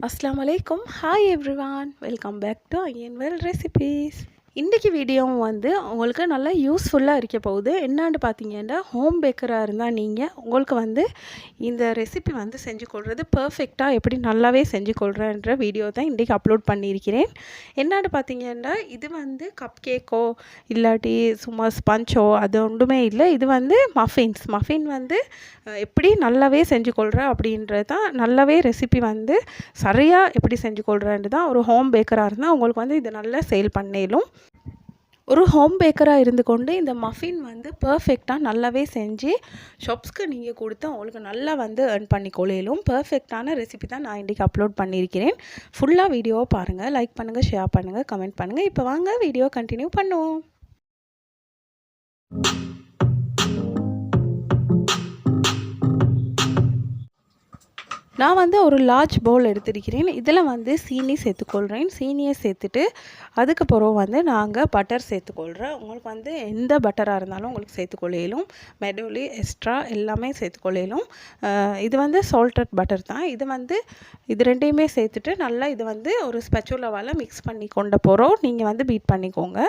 அஸ்லாம் வலைக்கும் hi everyone welcome back to IN well recipes இன்றைக்கி வீடியோவும் வந்து உங்களுக்கு நல்லா யூஸ்ஃபுல்லாக இருக்க போகுது. என்னான்னு பார்த்தீங்கன்னா ஹோம் பேக்கராக இருந்தால் நீங்கள் உங்களுக்கு வந்து இந்த ரெசிபி வந்து செஞ்சு கொள்வது பர்ஃபெக்டாக எப்படி நல்லாவே செஞ்சு கொள்கிறேன்ற வீடியோ தான் இன்றைக்கி அப்லோட் பண்ணியிருக்கிறேன். என்னான்னு பார்த்தீங்கன்னா இது வந்து கப் கேக்கோ இல்லாட்டி சும்மா ஸ்பஞ்சோ அது ஒன்றுமே இல்லை. இது வந்து மஃபின்ஸ் மஃபின் வந்து எப்படி நல்லாவே செஞ்சு கொள்கிறேன் அப்படின்றது தான் நல்லாவே ரெசிபி வந்து சரியாக எப்படி செஞ்சு கொள்கிறேன்ட்டு தான் ஒரு ஹோம் பேக்கராக இருந்தால் உங்களுக்கு வந்து இது நல்லா சேல் பண்ணேலும் ஒரு ஹோம் பேக்கராக இருந்து கொண்டு இந்த மஃபின் வந்து பர்ஃபெக்டாக நல்லாவே செஞ்சு ஷாப்ஸ்க்கு நீங்கள் கொடுத்து உங்களுக்கு நல்லா வந்து ஏர்ன் பண்ணி கொள்ளையிலும் பர்ஃபெக்டான ரெசிபி தான் நான் இன்றைக்கி அப்லோட் பண்ணியிருக்கிறேன். ஃபுல்லாக வீடியோவை பாருங்கள் லைக் பண்ணுங்கள் ஷேர் பண்ணுங்கள் கமெண்ட் பண்ணுங்கள் இப்போ வாங்க வீடியோ கண்டினியூ பண்ணுவோம். நான் வந்து ஒரு லார்ஜ் பவுல் எடுத்திருக்கிறேன். இதில் வந்து சீனி சேர்த்துக்கொள்கிறேன். சீனியை சேர்த்துட்டு அதுக்கப்புறம் வந்து நாங்கள் பட்டர் சேர்த்துக்கொள்கிறேன் உங்களுக்கு வந்து எந்த பட்டராக இருந்தாலும் உங்களுக்கு சேர்த்துக்கொள்ளையிலும் மெடோலி எக்ஸ்ட்ரா எல்லாமே சேர்த்துக்கொள்ளையிலும் இது வந்து சால்டட் பட்டர் தான். இது வந்து இது ரெண்டையுமே சேர்த்துட்டு நல்லா இது வந்து ஒரு ஸ்பெச்சுலாவால் மிக்ஸ் பண்ணி கொண்ட போகிறோம் நீங்கள் வந்து பீட் பண்ணிக்கோங்க.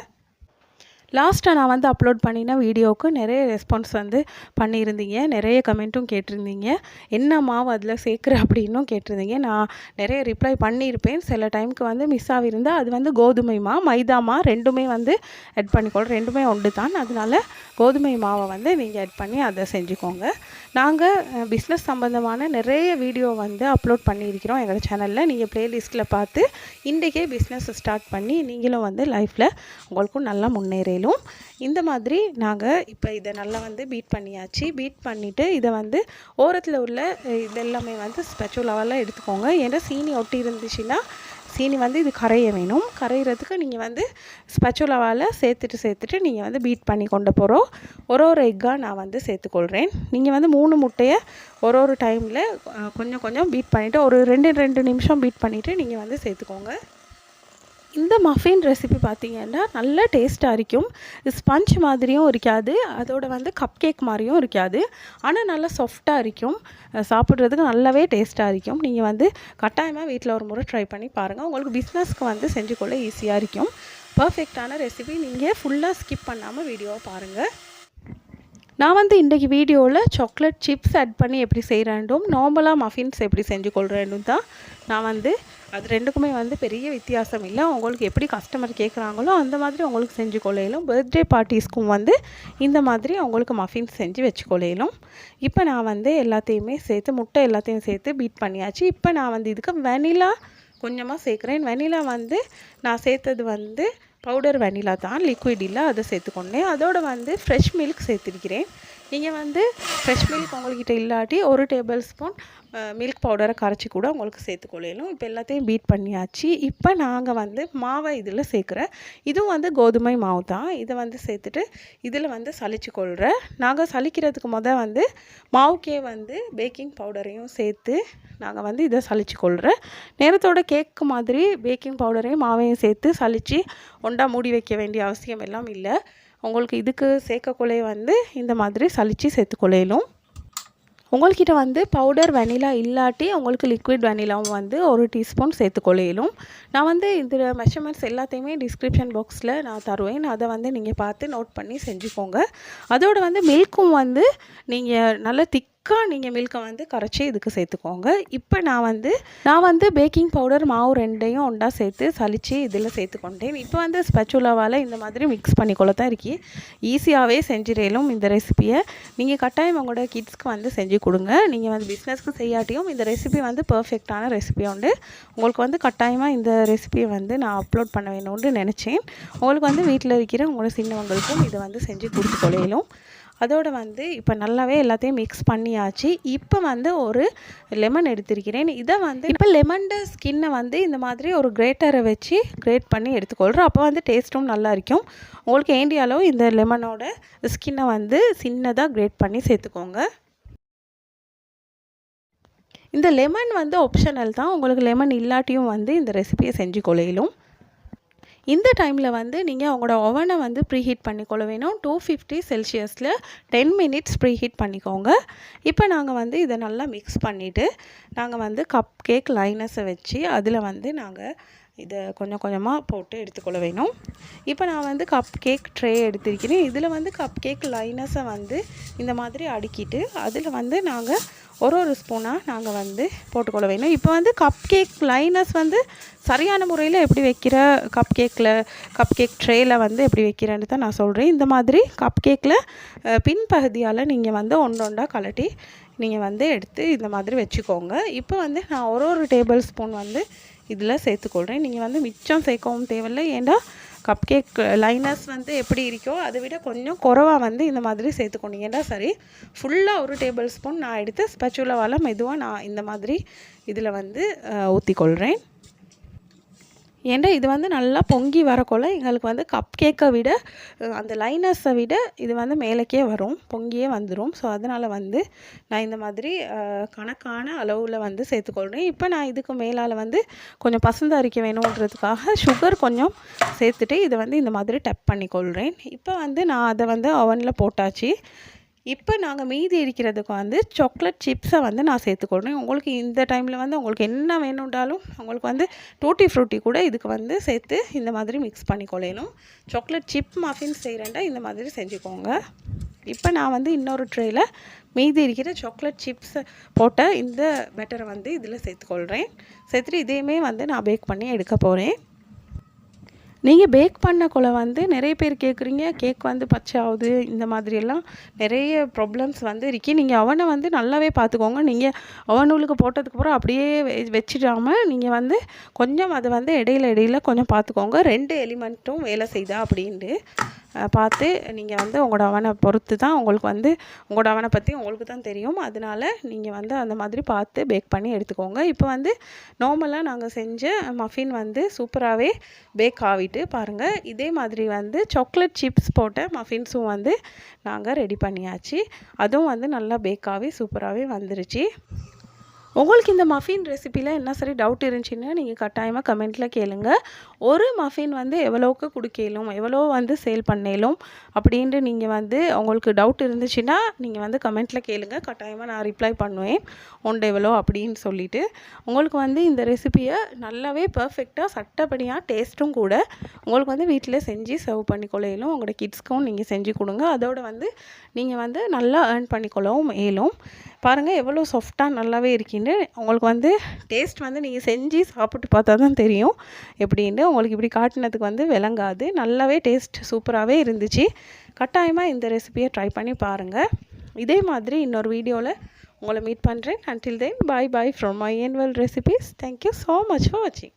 லாஸ்ட்டாக நான் வந்து அப்லோட் பண்ணின வீடியோவுக்கு நிறைய ரெஸ்பான்ஸ் வந்து பண்ணியிருந்தீங்க. நிறைய கமெண்ட்டும் கேட்டிருந்தீங்க. என்ன மாவு அதில் சேர்க்குற அப்படின்னும் கேட்டிருந்தீங்க. நான் நிறைய ரிப்ளை பண்ணியிருப்பேன். சில டைமுக்கு வந்து மிஸ் ஆகியிருந்தால் அது வந்து கோதுமை மா மைதா மா ரெண்டுமே வந்து ஆட் பண்ணிக்கொள்ள ரெண்டுமே ஒன்று தான். அதனால கோதுமை மாவை வந்து நீங்கள் ஆட் பண்ணி அதை செஞ்சுக்கோங்க. நாங்கள் பிஸ்னஸ் சம்மந்தமான நிறைய வீடியோ வந்து அப்லோட் பண்ணியிருக்கிறோம் எங்களோட சேனலில் நீங்கள் ப்ளேலிஸ்ட்டில் பார்த்து இன்றைக்கே பிஸ்னஸ் ஸ்டார்ட் பண்ணி நீங்களும் வந்து லைஃப்பில் உங்களுக்கும் நல்லா மேலும் இந்த மாதிரி நாங்கள் இப்போ இதை நல்லா வந்து பீட் பண்ணியாச்சு. பீட் பண்ணிவிட்டு இதை வந்து ஓரத்தில் உள்ள இதெல்லாமே வந்து ஸ்பெச்சுலாவெல்லாம் எடுத்துக்கோங்க. ஏன்னா சீனி ஒட்டி இருந்துச்சுன்னா சீனி வந்து இது கரைய வேணும். கரையிறதுக்கு நீங்கள் வந்து ஸ்பெச்சுலாவால் சேர்த்துட்டு சேர்த்துட்டு நீங்கள் வந்து பீட் பண்ணி கொண்டு போகிறோம் ஒரு ஒரு எக்காக நான் வந்து சேர்த்துக்கொள்கிறேன் நீங்கள் வந்து மூணு முட்டையை ஒரு ஒரு டைமில் கொஞ்சம் கொஞ்சம் பீட் பண்ணிவிட்டு ஒரு ரெண்டு ரெண்டு நிமிஷம் பீட் பண்ணிவிட்டு நீங்கள் வந்து சேர்த்துக்கோங்க. இந்த மஃபின் ரெசிபி பார்த்தீங்கன்னா நல்ல டேஸ்ட்டாக இருக்கும். ஸ்பஞ்ச் மாதிரியும் இருக்காது. அதோட வந்து கப் கேக் மாதிரியும் இருக்காது. ஆனால் நல்லா சாஃப்டாக இருக்கும். சாப்பிட்றதுக்கு நல்லாவே டேஸ்ட்டாக இருக்கும். நீங்கள் வந்து கட்டாயமாக வீட்டில் ஒரு முறை ட்ரை பண்ணி பாருங்கள் உங்களுக்கு பிஸ்னஸ்க்கு வந்து செஞ்சுக்கொள்ள ஈஸியாக இருக்கும். பர்ஃபெக்டான ரெசிபி நீங்கள் ஃபுல்லாக ஸ்கிப் பண்ணாமல் வீடியோவை பாருங்கள் நான் வந்து இன்றைக்கி வீடியோவில் சாக்லேட் சிப்ஸ் ஆட் பண்ணி எப்படி செய்கிறேன்டும் நார்மலாக மஃபின்ஸ் எப்படி செஞ்சு கொள்கிறேன்டும் தான் நான் வந்து அது ரெண்டுக்குமே வந்து பெரிய வித்தியாசம் இல்லை. உங்களுக்கு எப்படி கஸ்டமர் கேட்குறாங்களோ அந்த மாதிரி உங்களுக்கு செஞ்சு கொள்ளையிலும். பர்த்டே பார்ட்டிஸ்க்கும் வந்து இந்த மாதிரி அவங்களுக்கு மஃபின்ஸ் செஞ்சு வச்சு கொள்ளையிலும். இப்போ நான் வந்து எல்லாத்தையுமே சேர்த்து முட்டை எல்லாத்தையும் சேர்த்து பீட் பண்ணியாச்சு. இப்போ நான் வந்து இதுக்கு வெனிலா கொஞ்சமாக சேர்க்குறேன். வெனிலா வந்து நான் சேர்த்தது வந்து பவுடர் வெனிலா தான். லிக்விட் இல்லை. அதை சேர்த்துக்கொண்டேன். அதோட வந்து ஃப்ரெஷ் மில்க் சேர்த்துருக்கிறேன். நீங்கள் வந்து ஃப்ரெஷ் மில்க் உங்கள்கிட்ட இல்லாட்டி ஒரு டேபிள் ஸ்பூன் மில்க் பவுடரை கரைச்சி கூட உங்களுக்கு சேர்த்துக்கொள்ளலும் இப்போ எல்லாத்தையும் பீட் பண்ணியாச்சு. இப்போ நாங்கள் வந்து மாவை இதில் சேர்க்குறேன் இதுவும் வந்து கோதுமை மாவு தான். இதை வந்து சேர்த்துட்டு இதில் வந்து சளிச்சு கொள்கிறேன் நாங்கள் சலிக்கிறதுக்கு முத வந்து மாவுக்கே வந்து பேக்கிங் பவுடரையும் சேர்த்து நாங்கள் வந்து இதை சளிச்சு கொள்கிறேன் நேரத்தோட கேக்கு மாதிரி பேக்கிங் பவுடரையும் மாவையும் சேர்த்து சளிச்சு ஒண்டா மூடி வைக்க வேண்டிய அவசியம் எல்லாம் இல்லை. உங்களுக்கு இதுக்கு சேர்க்கக்குள்ளே வந்து இந்த மாதிரி சலிச்சு சேர்த்துக்கொள்ளையிலும் உங்கள்கிட்ட வந்து பவுடர் வெனிலா இல்லாட்டி உங்களுக்கு லிக்விட் வெனிலாவும் வந்து ஒரு டீஸ்பூன் சேர்த்துக்கொள்ளையிலும் நான் வந்து இதில் மெஷர்மெண்ட்ஸ் எல்லாத்தையுமே டிஸ்கிரிப்ஷன் பாக்ஸில் நான் தருவேன். அதை வந்து நீங்கள் பார்த்து நோட் பண்ணி செஞ்சுக்கோங்க. அதோடு வந்து மில்க்கும் வந்து நீங்கள் நல்ல திக்காக நீங்கள் மில்கை வந்து கரைச்சி இதுக்கு சேர்த்துக்கோங்க. இப்போ நான் வந்து நான் வந்து பேக்கிங் பவுடர் மாவு ரெண்டையும் ஒன்றா சேர்த்து சளிச்சு இதில் சேர்த்துக்கொண்டேன். இப்போ வந்து ஸ்பெச்சுலாவால் இந்த மாதிரி மிக்ஸ் பண்ணிக்கொள்ள தான் இருக்கி. ஈஸியாகவே செஞ்சிடலும் இந்த ரெசிபியை நீங்கள் கட்டாயம் உங்களோட கிட்ஸ்க்கு வந்து செஞ்சு கொடுங்க. நீங்கள் வந்து பிஸ்னஸ்க்கு செய்யாட்டியும் இந்த ரெசிபி வந்து பர்ஃபெக்டான ரெசிபி உண்டு. உங்களுக்கு வந்து கட்டாயமாக இந்த ரெசிபியை வந்து நான் அப்லோட் பண்ண வேணும்னு நினச்சேன். உங்களுக்கு வந்து வீட்டில் இருக்கிற உங்களோட சின்னவங்களுக்கும் இதை வந்து செஞ்சு கொடுத்து கொள்ளையிலும் அதோடு வந்து இப்போ நல்லாவே எல்லாத்தையும் மிக்ஸ் பண்ணியாச்சு. இப்போ வந்து ஒரு லெமன் எடுத்திருக்கிறேன். இதை வந்து இப்போ லெமன்ட ஸ்கின்னை வந்து இந்த மாதிரி ஒரு கிரேட்டரை வச்சு கிரேட் பண்ணி எடுத்துக்கொள்கிறோம் அப்போ வந்து டேஸ்ட்டும் நல்லா இருக்கும். உங்களுக்கு ஏண்டிய அளவு இந்த லெமனோட ஸ்கின்னை வந்து சின்னதாக கிரேட் பண்ணி சேர்த்துக்கோங்க. இந்த லெமன் வந்து ஆப்ஷனல் தான். உங்களுக்கு லெமன் இல்லாட்டியும் வந்து இந்த ரெசிபியை செஞ்சு கொள்ளையிலும் இந்த டைமில் வந்து நீங்கள் உங்களோட ஓவனை வந்து ப்ரீஹீட் பண்ணிக்கொள்ள வேணும். டூ ஃபிஃப்டி செல்சியஸில் டென் மினிட்ஸ் ப்ரீஹீட் பண்ணிக்கோங்க. இப்போ நாங்கள் வந்து இதை நல்லா மிக்ஸ் பண்ணிவிட்டு நாங்கள் வந்து கப் கேக் லைனஸை வச்சு அதில் வந்து நாங்கள் இதை கொஞ்சம் கொஞ்சமாக போட்டு எடுத்துக்கொள்ள வேணும். இப்போ நான் வந்து கப் கேக் ட்ரே எடுத்திருக்கிறேன். இதில் வந்து கப் கேக் லைனஸை வந்து இந்த மாதிரி அடுக்கிட்டு அதில் வந்து நாங்கள் ஒரு ஒரு ஸ்பூனாக நாங்கள் வந்து போட்டுக்கொள்ள வேணும் இப்போ வந்து கப் கேக் லைனஸ் வந்து சரியான முறையில் எப்படி வைக்கிற? கப் கேக்கில் கப் கேக் ட்ரேயில் வந்து எப்படி வைக்கிறேன்னு தான் நான் சொல்கிறேன் இந்த மாதிரி கப் கேக்கில் பின்பகுதியால் நீங்கள் வந்து ஒன்று ஒன்றா கலட்டி நீங்கள் வந்து எடுத்து இந்த மாதிரி வச்சுக்கோங்க. இப்போ வந்து நான் ஒரு ஒரு டேபிள் ஸ்பூன் வந்து இதில் சேர்த்துக்கொள்கிறேன் நீங்கள் வந்து மிச்சம் சேர்க்கவும் தேவையில்லை. ஏன்டா கப் கேக் லைனர்ஸ் வந்து எப்படி இருக்கோ அதை விட கொஞ்சம் குறவாக வந்து இந்த மாதிரி சேர்த்துக்கொண்டீங்கன்னா சரி ஃபுல்லாக ஒரு டேபிள் ஸ்பூன் நான் எடுத்து ஸ்பெச்சுலாவால் மெதுவாக நான் இந்த மாதிரி இதில் வந்து uh, ஊற்றிக்கொள்கிறேன் ஏன்னா இது வந்து நல்லா பொங்கி வரக்குள்ள எங்களுக்கு வந்து கப் கேக்கை விட அந்த லைனர்ஸை விட இது வந்து மேலேக்கே வரும். பொங்கியே வந்துடும் ஸோ அதனால் வந்து நான் இந்த மாதிரி கணக்கான அளவில் வந்து சேர்த்துக்கொள்கிறேன் இப்போ நான் இதுக்கு மேலால் வந்து கொஞ்சம் பசந்து அரிக்க வேணுன்றதுக்காக சுகர் கொஞ்சம் சேர்த்துட்டு இதை வந்து இந்த மாதிரி டப் பண்ணிக்கொள்கிறேன் இப்போ வந்து நான் அதை வந்து அவனில் போட்டாச்சு. இப்போ நாங்கள் மீதி இருக்கிறதுக்கு வந்து சாக்லேட் சிப்ஸை வந்து நான் சேர்த்துக்கொள்கிறேன் உங்களுக்கு இந்த டைமில் வந்து உங்களுக்கு என்ன வேணுன்றாலும் உங்களுக்கு வந்து டூட்டி ஃப்ரூட்டி கூட இதுக்கு வந்து சேர்த்து இந்த மாதிரி மிக்ஸ் பண்ணிக்கொள்ளணும். சாக்லேட் சிப் மஃபின் செய்கிறேன்டா இந்த மாதிரி செஞ்சுக்கோங்க. இப்போ நான் வந்து இன்னொரு ட்ரேயில் மீதி இருக்கிற சாக்லேட் சிப்ஸ் போட்ட இந்த பெட்டரை வந்து இதில் சேர்த்துக்கொள்கிறேன் சேர்த்துட்டு இதையுமே வந்து நான் பேக் பண்ணி எடுக்க போகிறேன் நீங்கள் பேக் பண்ணக்குள்ள வந்து நிறைய பேர் கேட்குறீங்க கேக் வந்து பச்சை ஆகுது இந்த மாதிரியெல்லாம் நிறைய ப்ராப்ளம்ஸ் வந்து இருக்கு. நீங்கள் அவனை வந்து நல்லாவே பார்த்துக்கோங்க. நீங்கள் அவனுக்கு போட்டதுக்கப்புறம் அப்படியே வச்சிடாமல் நீங்கள் வந்து கொஞ்சம் அதை வந்து இடையில இடையில கொஞ்சம் பார்த்துக்கோங்க. ரெண்டு எலிமெண்ட்டும் வேலை செய்தா அப்படின்ட்டு. பார்த்து நீங்கள் வந்து உங்களோட அவனை பொறுத்து தான் உங்களுக்கு வந்து உங்களோட அவனை பற்றி உங்களுக்கு தான் தெரியும். அதனால நீங்கள் வந்து அந்த மாதிரி பார்த்து பேக் பண்ணி எடுத்துக்கோங்க. இப்போ வந்து நார்மலாக நாங்கள் செஞ்ச மஃபின் வந்து சூப்பராகவே பேக் ஆகிட்டு பாருங்கள் இதே மாதிரி வந்து சாக்லேட் சிப்ஸ் போட்ட மஃபின்ஸும் வந்து நாங்கள் ரெடி பண்ணியாச்சு. அதுவும் வந்து நல்லா பேக் ஆகி சூப்பராகவே வந்துருச்சு. உங்களுக்கு இந்த மஃபின் ரெசிப்பியில் என்ன சரி டவுட் இருந்துச்சுன்னா நீங்கள் கட்டாயமாக கமெண்ட்டில் கேளுங்க. ஒரு மஃபின் வந்து எவ்வளோக்கு கொடுக்கலும் எவ்வளோ வந்து சேல் பண்ணலும் அப்படின்ட்டு நீங்கள் வந்து உங்களுக்கு டவுட் இருந்துச்சுன்னா நீங்கள் வந்து கமெண்ட்டில் கேளுங்க. கட்டாயமாக நான் ரிப்ளை பண்ணுவேன். ஒன்று எவ்வளோ அப்படின்னு சொல்லிட்டு. உங்களுக்கு வந்து இந்த ரெசிப்பியை நல்லாவே பர்ஃபெக்டாக சட்டப்படியாக டேஸ்ட்டும் கூட உங்களுக்கு வந்து வீட்டில் செஞ்சு சர்வ் பண்ணிக்கொள்ளையிலும் உங்களோட கிட்ஸ்க்கும் நீங்கள் செஞ்சு கொடுங்க. அதோடு வந்து நீங்கள் வந்து நல்லா ஏர்ன் பண்ணிக்கொள்ளவும் மேலும் பாருங்கள் எவ்வளோ சாஃப்டாக நல்லாவே இருக்கின்னு. உங்களுக்கு வந்து டேஸ்ட் வந்து நீங்கள் செஞ்சு சாப்பிட்டு பார்த்தா தான் தெரியும். எப்படின்னு உங்களுக்கு இப்படி காட்டினதுக்கு வந்து விளங்காது. நல்லாவே டேஸ்ட் சூப்பராகவே இருந்துச்சு. கட்டாயமாக இந்த ரெசிபியை ட்ரை பண்ணி பாருங்கள் இதே மாதிரி இன்னொரு வீடியோவில் உங்களை மீட் பண்ணுறேன் until then bye bye from my ஏன்வெல் recipes thank you so much for வாட்சிங்